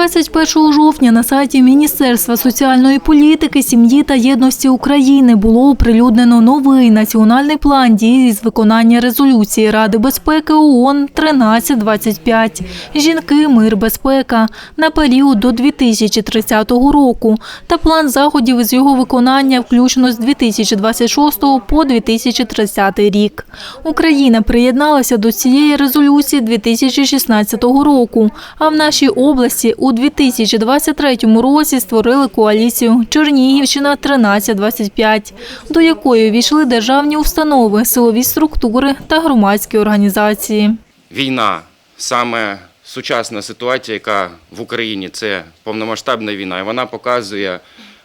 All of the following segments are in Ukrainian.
21 жовтня на сайті Міністерства соціальної політики, сім'ї та єдності України було оприлюднено новий національний план дій з виконання резолюції Ради безпеки ООН 1325 «Жінки, мир, безпека» на період до 2030 року та план заходів з його виконання включно з 2026 по 2030 рік. Україна приєдналася до цієї резолюції 2016 року, а в нашій області у 2023 році створили коаліцію Чернігівщина 1325, до якої війшли державні установи, силові структури та громадські організації. війна, саме сучасна ситуація, яка в Україні це повномасштабна війна, і вона показує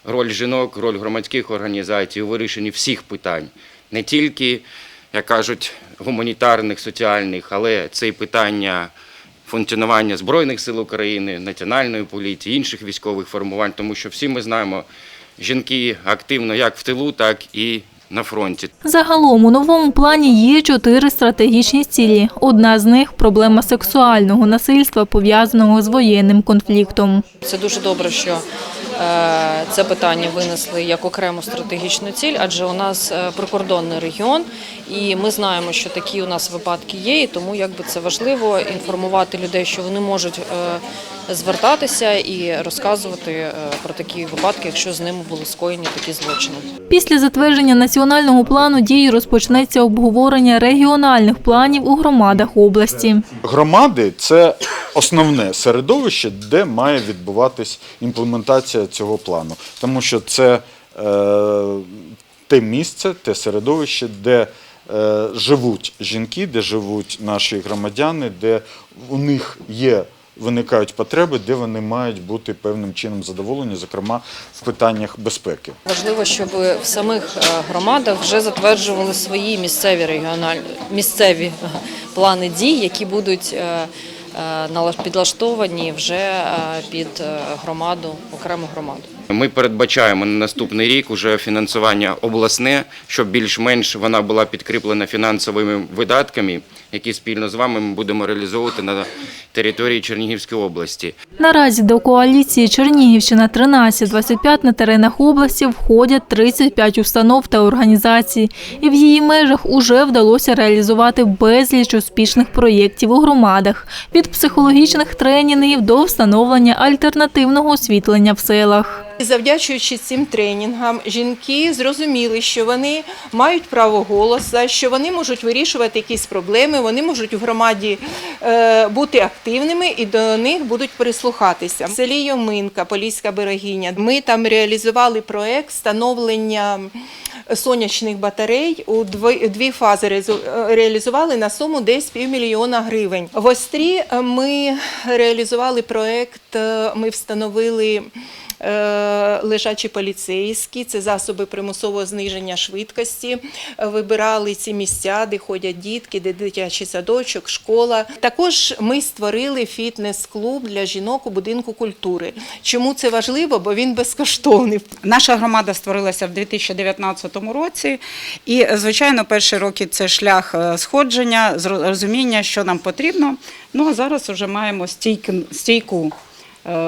роль жінок, роль громадських організацій у вирішенні всіх питань, не тільки, як кажуть, гуманітарних, соціальних, але це і питання функціонування Збройних сил України, національної поліції, інших військових формувань, тому що всі ми знаємо, жінки активно як в тилу, так і на фронті. Загалом у новому плані є чотири стратегічні цілі. Одна з них проблема сексуального насильства, пов'язаного з воєнним конфліктом. Це дуже добре, що це питання винесли як окрему стратегічну ціль, адже у нас е, прикордонний регіон, і ми знаємо, що такі у нас випадки є, і тому якби це важливо інформувати людей, що вони можуть е, звертатися і розказувати е, про такі випадки, якщо з ними були скоєні такі злочини. Після затвердження національного плану дій розпочнеться обговорення регіональних планів у громадах області. Громади це основне середовище, де має відбуватись імплементація цього плану. Тому що це е, те місце, те середовище, де е, живуть жінки, де живуть наші громадяни, де у них є. Виникають потреби, де вони мають бути певним чином задоволені, зокрема в питаннях безпеки. Важливо, щоб в самих е, громадах вже затверджували свої місцеві регіональні місцеві е, плани дій, які будуть е, підлаштовані вже під громаду, окрему громаду. Ми передбачаємо на наступний рік уже фінансування обласне, щоб більш-менш вона була підкріплена фінансовими видатками, які спільно з вами ми будемо реалізовувати на території Чернігівської області. Наразі до коаліції Чернігівщина 1325 на теренах області входять 35 установ та організацій, і в її межах уже вдалося реалізувати безліч успішних проєктів у громадах від психологічних тренінгів до встановлення альтернативного освітлення в селах. Завдячуючи цим тренінгам, жінки зрозуміли, що вони мають право голоса, що вони можуть вирішувати якісь проблеми, вони можуть в громаді е, бути активними і до них будуть прислухатися. В селі Йоминка, Поліська берегиня. Ми там реалізували проект встановлення сонячних батарей у дві, фази реалізували на суму десь півмільйона гривень. В Острі е, ми реалізували проект, е, ми встановили е, лежачі поліцейські, це засоби примусового зниження швидкості. Вибирали ці місця, де ходять дітки, де дитячий садочок, школа. Також ми створили фітнес-клуб для жінок у будинку культури. Чому це важливо? Бо він безкоштовний. Наша громада створилася в 2019 році, і звичайно, перші роки це шлях е, сходження, розуміння, що нам потрібно. Ну а зараз вже маємо стійку,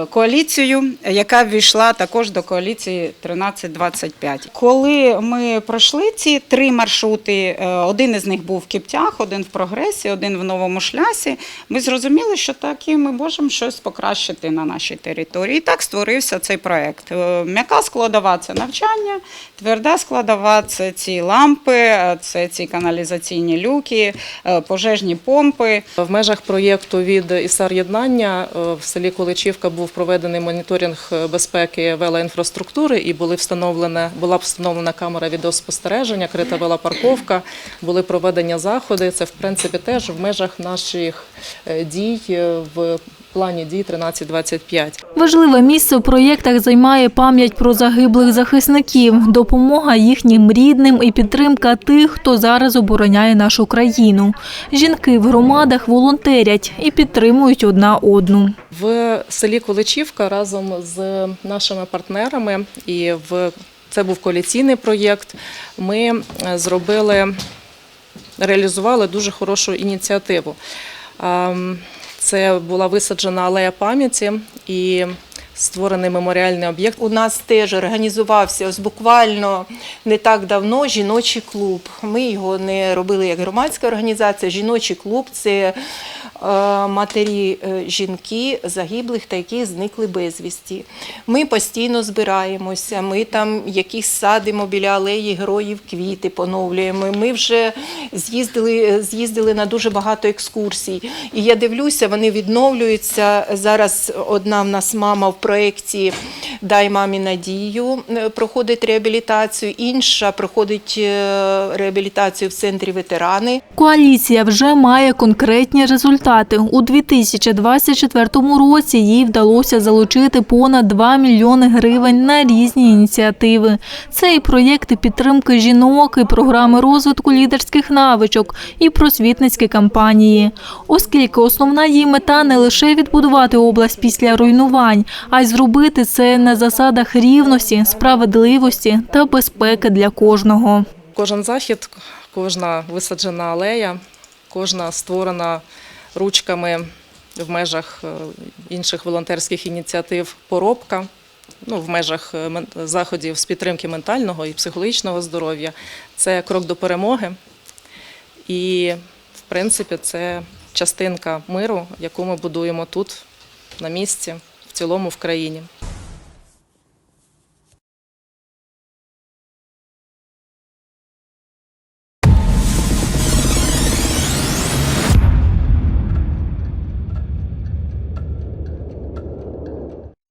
коаліцію, яка ввійшла також до коаліції 1325. Коли ми пройшли ці три маршрути, е, один із них був в Кіптях, один в прогресі, один в новому шлясі. Ми зрозуміли, що так і ми можемо щось покращити на нашій території. І так створився цей проект. Е, М'яка складова це навчання, тверда складова це ці лампи, е, це ці каналізаційні люки, е, пожежні помпи. В межах проєкту від ІСАР єднання е, в селі Количівка був проведений моніторинг е, безпеки велоінфраструктури і були встановлена, була встановлена камера відеоспостереження, крита велопарковка, були проведені заходи. Це в принципі теж в межах наших е, дій е, в плані дій 1325. Важливе місце в проєктах займає пам'ять про загиблих захисників, допомога їхнім рідним і підтримка тих, хто зараз обороняє нашу країну. Жінки в громадах волонтерять і підтримують одна одну. В селі Количівка разом з нашими партнерами і в це був коаліційний проєкт. Ми е, зробили, реалізували дуже хорошу ініціативу. Це була висаджена алея пам'яті і створений меморіальний об'єкт. У нас теж організувався ось буквально не так давно жіночий клуб. Ми його не робили як громадська організація. Жіночий клуб це матері е, жінки загиблих та які зникли безвісті. Ми постійно збираємося, ми там якісь садимо біля алеї героїв квіти поновлюємо. Ми вже з'їздили, з'їздили на дуже багато екскурсій. І я дивлюся, вони відновлюються. Зараз одна в нас мама в проєкті Дай мамі надію е, проходить реабілітацію, інша проходить е, реабілітацію в центрі ветерани. Коаліція вже має конкретні результати. У 2024 році їй вдалося залучити понад 2 мільйони гривень на різні ініціативи. Це і проєкти підтримки жінок, і програми розвитку лідерських навичок, і просвітницькі кампанії. Оскільки основна її мета не лише відбудувати область після руйнувань, а й зробити це на засадах рівності, справедливості та безпеки для кожного. Кожен захід, кожна висаджена алея, кожна створена ручками в межах е, інших волонтерських ініціатив поробка, ну, в межах е, заходів з підтримки ментального і психологічного здоров'я. Це крок до перемоги. І, в принципі, це частинка миру, яку ми будуємо тут, на місці, в цілому в країні.